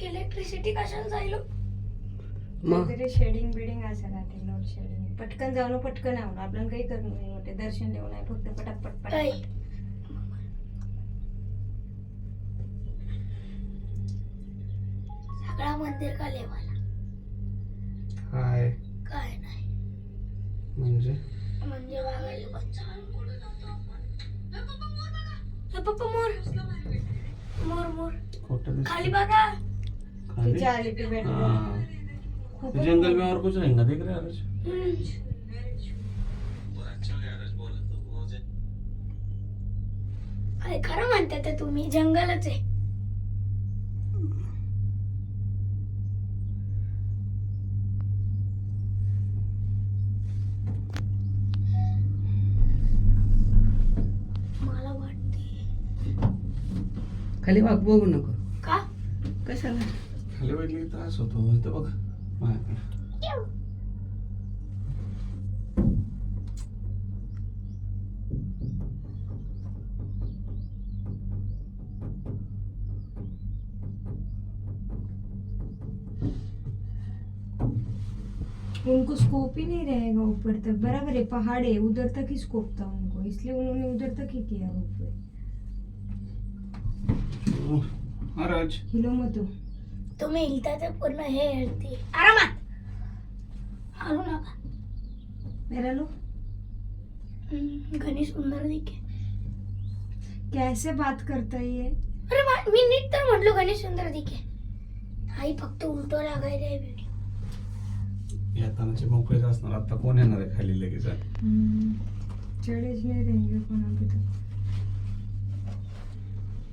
Electricity कशाला जाईल? मग? काहीतरी शेडिंग बिडिंग असेल ते लोड शेडिंग पटकन जाऊन पटकन आवड आपल्याला काही करणं नाही वाटते दर्शन देऊ नाही फक्त पटापट ऐ. पटापट सगळा मंदिर का लेवाला काय काय नाही. म्हणजे? म्हणजे वागायला बच्चा हे पप्पा मोर मोर. मोर खोटं दिसतं. खाली बघा. हाँ। तो जंगल में और कुछ रहेगा देख रहे हैं आरज. अरे खरं म्हणते ते तुम्ही जंगलच आहे. मला वाटते खाली वाघ बघू नको. का? कशाला? की त्रास होतो इथं बघ माझ्याकडे उनको स्कोप ही नहीं रहेगा ऊपर तक। बराबर है पहाड़ है उधर तक ही स्कोप था उनको। इसलिए उन्होंने उधर तक ही किया ऊपर। हिलो मत. तुम्ही इलता ते पूर्ण हे हलते आरामात. हलू नका. मेरा लो हम्म, घणी सुंदर दिखे. कैसे बात करता है ये? अरे मा- मी नीट तर म्हटलो घणी सुंदर दिखे. आई फक्त उलटो लागायला आहे व्हिडिओ येतानाचे मोकळेच असणार. आता कोण येणार आहे खाली लगेच? चढ़ेज नहीं देंगे कौन अभी तक आप मम्मा नीचे देख ना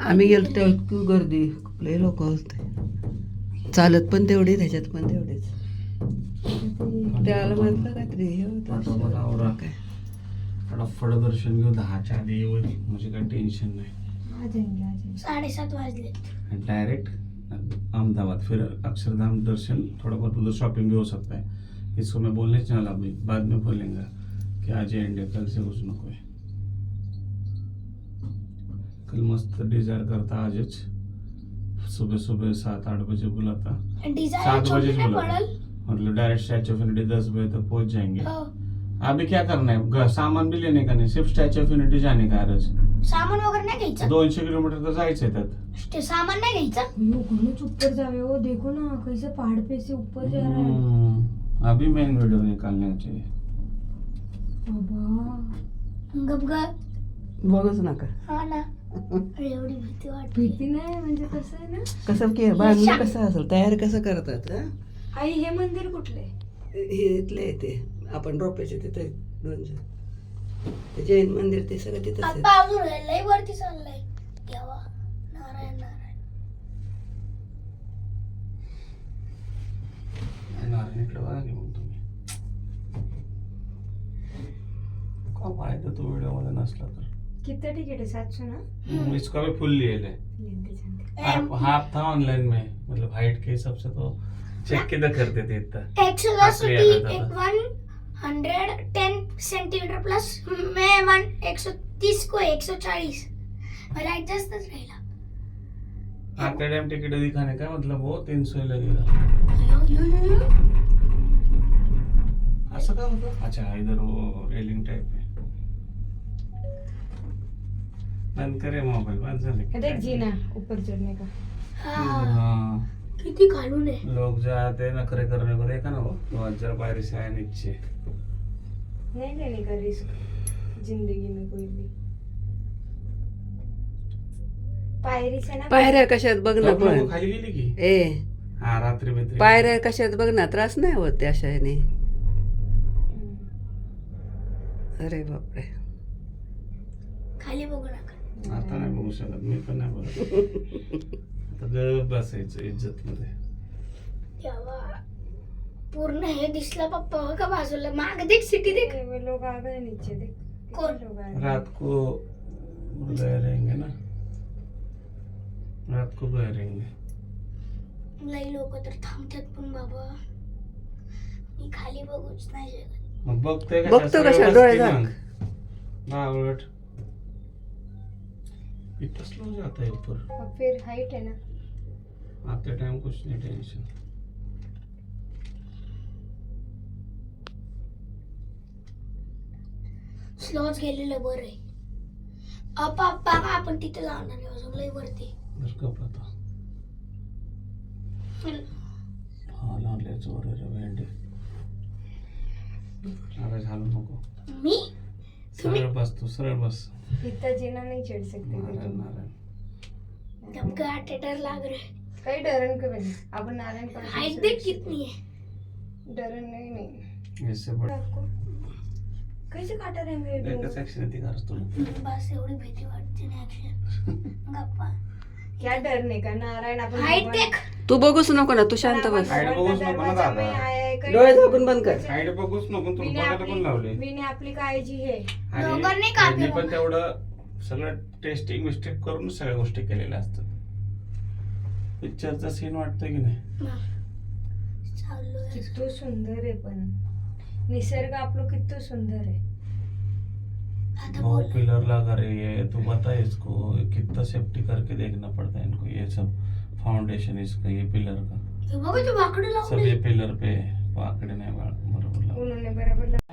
आम्ही गेलो तेव्हा इतकी गर्दी. लय लोक होते. चालत पण तेवढे त्याच्यात पण तेवढेच. त्याला म्हटलं काहीतरी हे. होतं. काय? फटाफट दर्शन घेऊ दहाच्या आधी येऊ म्हणजे काही टेन्शन नाही. साडेसात वाजले. डायरेक्ट अहमदाबाद फिर अक्षरधाम दर्शन थोड़ा बहुत उधर शॉपिंग भी हो सकता है इसको मैं बोलने चला अभी बाद में बोलेंगे कि आज इंडिया कल से कुछ नको है. कल मस्त डिजायर करता आजच. सुबह सुबह सात आठ बजे बुलाता. सात बजे नाही बोला पडल? मतलब डायरेक्ट स्टैचू ऑफ यूनिटी दस बजे तक पहुंच जाएंगे हो. अभी क्या करना है? सामान भी लेने का नहीं? सिर्फ स्टैचू ऑफ यूनिटी जाने का है सामान वगैरे नाही घ्यायचं? दोनशे किलोमीटर तर जायचंय त्यात. ते सामान नाही घ्यायचं? यो घुनुच ऊपर जावे हो? देखो ना कैसे पहाड़ पे से ऊपर जा रहा है. अभी मेन वीडियो निकालने चाहिए बाबा गप गप बघच नका. हा ना. एवढी भीती वाटते भीती नाही म्हणजे कसं आहे ना कसं के बांधून कसं असेल तयार कसं करतात हं? आई हे मंदिर कुठले हे इथले आहे ते. आपण रोप्याचे तिथे दोन जण. ते जैन मंदिर ते सगळं तिथंच आहे. आता अजून लय वरती चाललंय. देवा नारायण नारायण. नारायण इकडे बघा की मग तुम्ही. का पाहिजे तो व्हिडिओमध्ये नसला तर? कितना टिकट है सात सौ ना इसका भी फुल लिए ले हाफ था ऑनलाइन में मतलब हाइट के हिसाब से तो चेक किधर करते थे इतना एक्सोसिटी आपले येणार एक. One hundred ten centimetre plus मैं वन एक सौ तीस को एक सौ चाळीस. मला ऍडजस्टच राहिला. आपका टाइम टिकट दिखाने का मतलब वो तीन सौ ही लगेगा. ऐसा क्या होता? अच्छा इधर वो रेलिंग टाइप बंद करे मोबाइल बंद झाले हैं देख जीना ऊपर चढ़ने का? हा. हाँ. किती खालून आहे? लोग जाते नखरे करने को देखा ना वो तो हजार बाहर से आए नीचे नहीं लेने का रिस्क जिंदगी में कोई भी पायरी से ना पायऱ्या कशात बघ ना पण. लोकं खाली गेली की? ए. हा रात्री बित्री पायऱ्या कशात बघ ना त्रास नाही होत त्या अशा ह्याने अरे बापरे. खाली बघू नका आता नाही बघू शकत. मी पण नाही बघत. आता गप बसायचं इज्जत मध्ये तेव्हा पूर्ण हे दिसलं पप्पा हो का बाजूला? माग देख सिटी देख. वो लोग आ गए नीचे देख. कितने कौन? लोग आ गए रात को गए रहेंगे ना? रात को गए रहेंगे. लई लोक तर थांबतात पण बाबा. मी खाली बघूच नाही शकत. मग बघतोय बघतो कशा डोळे. झाक. बावळट इतना स्लो जाता है ऊपर अब फिर हाइट है ना. आते टाइम कुछ नहीं टेंशन स्लॉच गेलेलं बरं आहे. अप अप बघा आपण तिथे जाणार आहे अजून लय वरती. घर का पता हा लागले जोर रे भेंडी अरे झालं नको. मी? सरळ बस तू सरळ बस. इतना जीना नहीं चढ़ सकते नारायण तुम नारायण. हमको हार्ट अटैक लग रहा है. कई डरन के बने? अब नारायण पर हाइट देख कितनी है. डरन नहीं नहीं. इससे बड़ आपको कैसे काटा रहे मेरे एकच डोंगर? ऍक्सिडेंट दिखास तुला बस एवढी भीती वाटते ना ऍक्शन गप्पा। क्या डरने का? नारायण अपन हाइट भगवान- देख। तू बघूच नको ना तू शांत बस. बघूच का नको ना दादा. डोळे झाकून बंद कर. हाईट बघूच नको तू विने बघायला पण लावले आपली आपली काळजी आहे आणि दोघांनी का त्यांनी पण? तेवढं सगळं टेस्टिंग मिस्टेक करून सगळ्या गोष्टी केलेल्या असतात. पिक्चरचा सीन वाटतं की नाही? आहे. कितना सुंदर है पण. निसर्ग आप लोग कितना सुंदर है आता बहुत बोल. पिलर लगा रही है तू बता इसको कितना सेफ्टी करके देखना पड़ता है इनको ये सब. फाउंडेशन इसका ये पिलर का? बघा तू वाकडं सब ये पिलर पे वाकड़े नहीं बा- बरोबर लगा उन्होंने बराबर लगा-